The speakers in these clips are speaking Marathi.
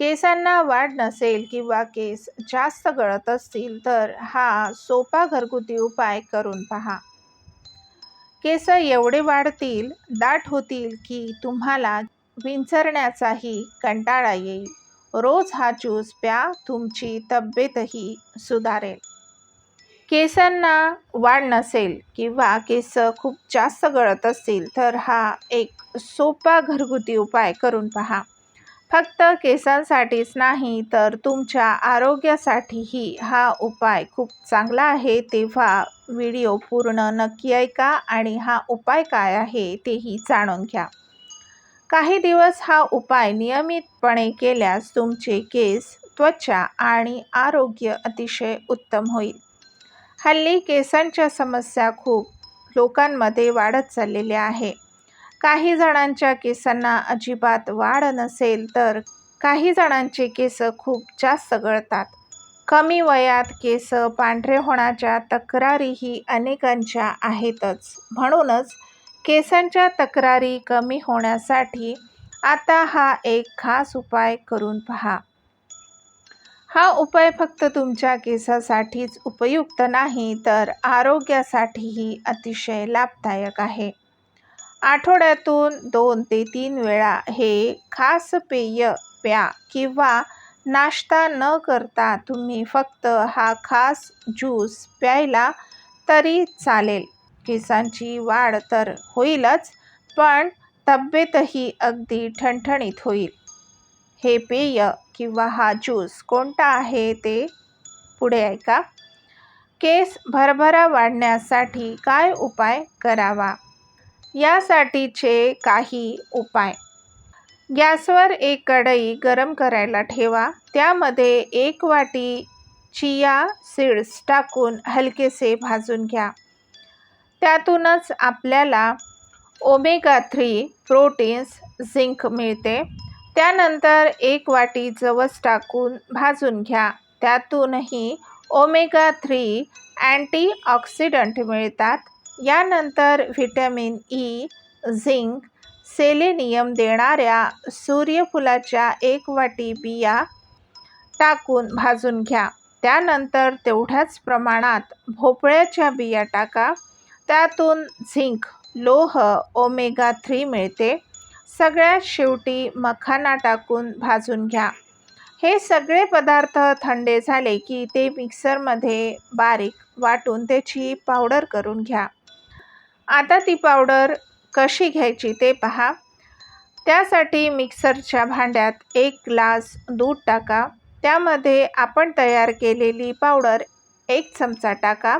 केसांना वाढ नसेल किंवा केस जास्त गळत असतील तर हा सोपा घरगुती उपाय करून पहा. केस एवढे वाढतील दाट होतील की तुम्हाला विंचरण्याचाही कंटाळा येईल. रोज हा ज्यूस प्या तुमची तब्येतही सुधारेल. केसांना वाढ नसेल किंवा केस खूप जास्त गळत असतील तर हा एक सोपा घरगुती उपाय करून पहा. फक्त केसांसाठीच नाही तर तुमच्या आरोग्यासाठीही हा उपाय खूप चांगला आहे. तेव्हा व्हिडिओ पूर्ण नक्की ऐका आणि हा उपाय काय आहे तेही जाणून घ्या. काही दिवस हा उपाय नियमितपणे केल्यास तुमचे केस त्वचा आणि आरोग्य अतिशय उत्तम होईल. हल्ली केसांच्या समस्या खूप लोकांमध्ये वाढत चाललेल्या आहे. काही जणांच्या केसांना अजिबात वाढ नसेल तर काही जणांचे केस खूप जास्त गळतात. कमी वयात केस पांढरे होण्याच्या तक्रारीही अनेकांच्या आहेतच. म्हणूनच केसांच्या तक्रारी कमी होण्यासाठी आता हा एक खास उपाय करून पहा. हा उपाय फक्त तुमच्या केसासाठीच उपयुक्त नाही तर आरोग्यासाठीही अतिशय लाभदायक आहे. आठवड्यातून दोन ते तीन वेळा हे खास पेय प्या किंवा नाश्ता न करता तुम्ही फक्त हा खास ज्यूस प्यायला तरी चालेल. केसांची वाढ तर होईलच पण तब्येतही अगदी ठणठणीत होईल. हे पेय किंवा हा ज्यूस कोणता आहे ते पुढे ऐका. केस भरभरा वाढण्यासाठी काय उपाय करावा? यासाठीचे काही उपाय. गॅसवर एक कढई गरम करायला ठेवा. त्यामध्ये एक वाटी चिया सीड्स टाकून हलकेसे भाजून घ्या. त्यातूनच आपल्याला ओमेगा थ्री प्रोटीन्स झिंक मिळते. त्यानंतर एक वाटी जवस टाकून भाजून घ्या. त्यातूनही ओमेगा थ्री अँटीऑक्सिडंट मिळतात. यानंतर व्हिटॅमिन ई झिंक सेलेनियम देणाऱ्या सूर्यफुलाच्या एक वाटी बिया टाकून भाजून घ्या. त्यानंतर तेवढ्याच प्रमाणात भोपळ्याच्या बिया टाका. त्यातून झिंक लोह ओमेगा थ्री मिळते. सगळ्यात शेवटी मखाना टाकून भाजून घ्या. हे सगळे पदार्थ थंडे झाले की ते मिक्सरमध्ये बारीक वाटून त्याची पावडर करून घ्या. आता ती पावडर कशी घ्यायची ते पहा. त्यासाठी मिक्सरच्या भांड्यात एक ग्लास दूध टाका. त्यामध्ये आपण तयार केलेली पावडर एक चमचा टाका.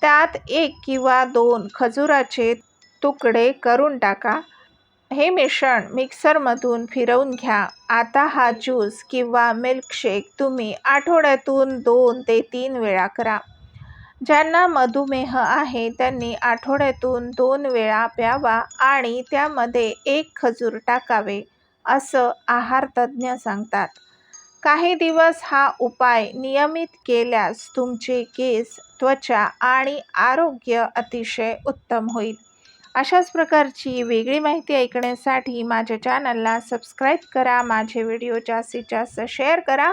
त्यात एक किंवा दोन खजुराचे तुकडे करून टाका. हे मिश्रण मिक्सरमधून फिरवून घ्या. आता हा ज्यूस किंवा मिल्कशेक तुम्ही आठवड्यातून दोन ते तीन वेळा करा. ज्यांना मधुमेह आहे त्यांनी आठवड्यातून दोन वेळा प्यावा आणि त्यामध्ये एक खजूर टाकावे असं आहारतज्ज्ञ सांगतात. काही दिवस हा उपाय नियमित केल्यास तुमचे केस त्वचा आणि आरोग्य अतिशय उत्तम होईल. अशाच प्रकारची वेगळी माहिती ऐकण्यासाठी माझ्या चॅनलला सबस्क्राईब करा माझे व्हिडिओ जास्तीत जास्त शेअर करा.